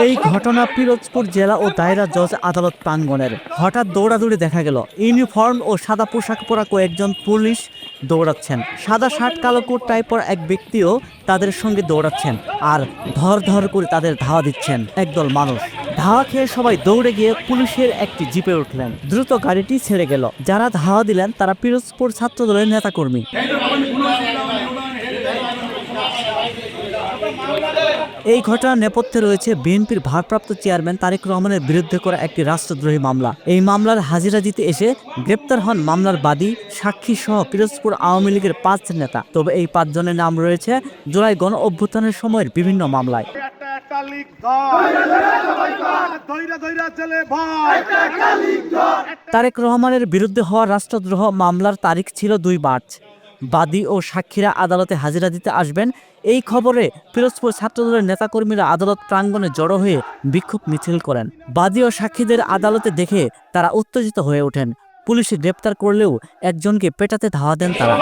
এই ঘটনা পিরোজপুর জেলা ও দায়রা জজ আদালত প্রাঙ্গণের। হঠাৎ দৌড়াদৌড়ি দেখা গেল। ইউনিফর্ম ও সাদা পোশাক পরা কয়েকজন পুলিশ দৌড়াচ্ছেন। সাদা শার্ট, কালো কোট টাই পরা এক ব্যক্তিও তাদের সঙ্গে দৌড়াচ্ছেন আর ধর ধর করে তাদের ধাওয়া দিচ্ছেন একদল মানুষ। ধাওয়া খেয়ে সবাই দৌড়ে গিয়ে পুলিশের একটি জিপে উঠলেন। দ্রুত গাড়িটি ছেড়ে গেল। যারা ধাওয়া দিলেন তারা পিরোজপুর ছাত্র দলের নেতাকর্মী। এই ঘটনার নেপথ্যে রয়েছে বিএনপির ভারপ্রাপ্ত চেয়ারম্যান তারেক রহমানের বিরুদ্ধে করা একটি রাষ্ট্রদ্রোহী মামলা। এই মামলার হাজিরা দিতে এসে গ্রেপ্তার হন মামলার বাদী সাক্ষী সহ পিরোজপুর আওয়ামী লীগের পাঁচ নেতা। তবে এই পাঁচজনের নাম রয়েছে জুলাই গণ অভ্যুত্থানের সময়ের বিভিন্ন মামলায়। তারেক রহমানের বিরুদ্ধে হওয়া রাষ্ট্রদ্রোহ মামলার তারিখ ছিল দুই মার্চ। বাদী ও সাক্ষীরা আদালতে হাজিরা দিতে আসবেন। এই খবরে পিরোজপুর ছাত্রদলের নেতাকর্মীরা আদালত প্রাঙ্গণে জড়ো হয়ে বিক্ষোভ মিছিল করেন। বাদী ও সাক্ষীদের আদালতে দেখে তারা উত্তেজিত হয়ে ওঠেন। পুলিশে গ্রেপ্তার করলেও একজনকে পেটাতে ধাওয়া দেন তারা।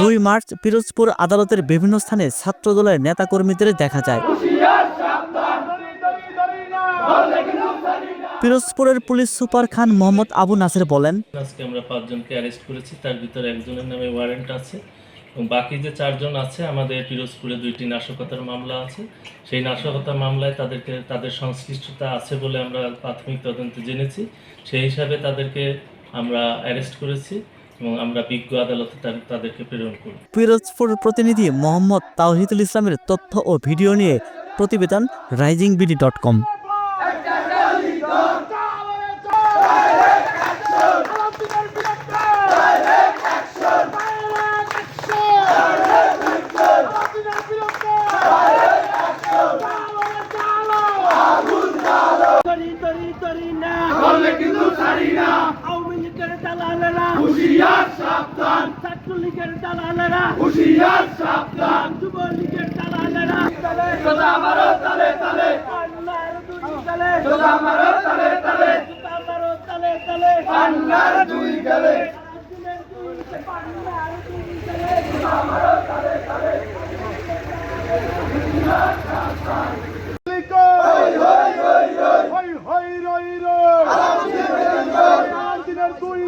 দুই মার্চ পিরোজপুর আদালতের বিভিন্ন স্থানে ছাত্রদলের নেতাকর্মীদের দেখা যায়। পিরোজপুরের পুলিশ সুপার খান মোহাম্মদ আবু নাসির বলেন আজকে আমরা পাঁচজনকে অ্যারেস্ট করেছি তার ভিতরে একজনের নামে ওয়ারেন্ট আছে এবং বাকি যে চারজন আছে আমাদের পিরোজপুরে দুইটি নাশকতার মামলা আছে। সেই নাশকতার মামলায় তাদেরকে তাদের সংশ্লিষ্টতা আছে বলে আমরা প্রাথমিক তদন্তে জেনেছি। সেই হিসাবে তাদেরকে আমরা অ্যারেস্ট করেছি এবং আমরা বিজ্ঞ আদালতে তাদেরকে প্রেরণ করব পিরোজপুর প্রতিনিধি মোহাম্মদ তাওহিদুল ইসলামের তথ্য ও ভিডিও নিয়ে প্রতিবেদন রাইজিং বিডি ডট কম। তরি তরি তরি না। করলে কিন্তু ছাড়ি না। আওয়ামী লীগের দালালেরা। হুশিয়ার সাবধান। ছাত্রলীগের দালালেরা। হুশিয়ার সাবধান। যুবলীগের দালালেরা। সোজা মারো তালে তালে। আল্লাহর দুই গালে। সোজা মারো তালে তালে। সোজা মারো তালে তালে। আল্লাহর দুই গালে। আল্লাহর দুই গালে। সোজা মারো তালে তালে। হই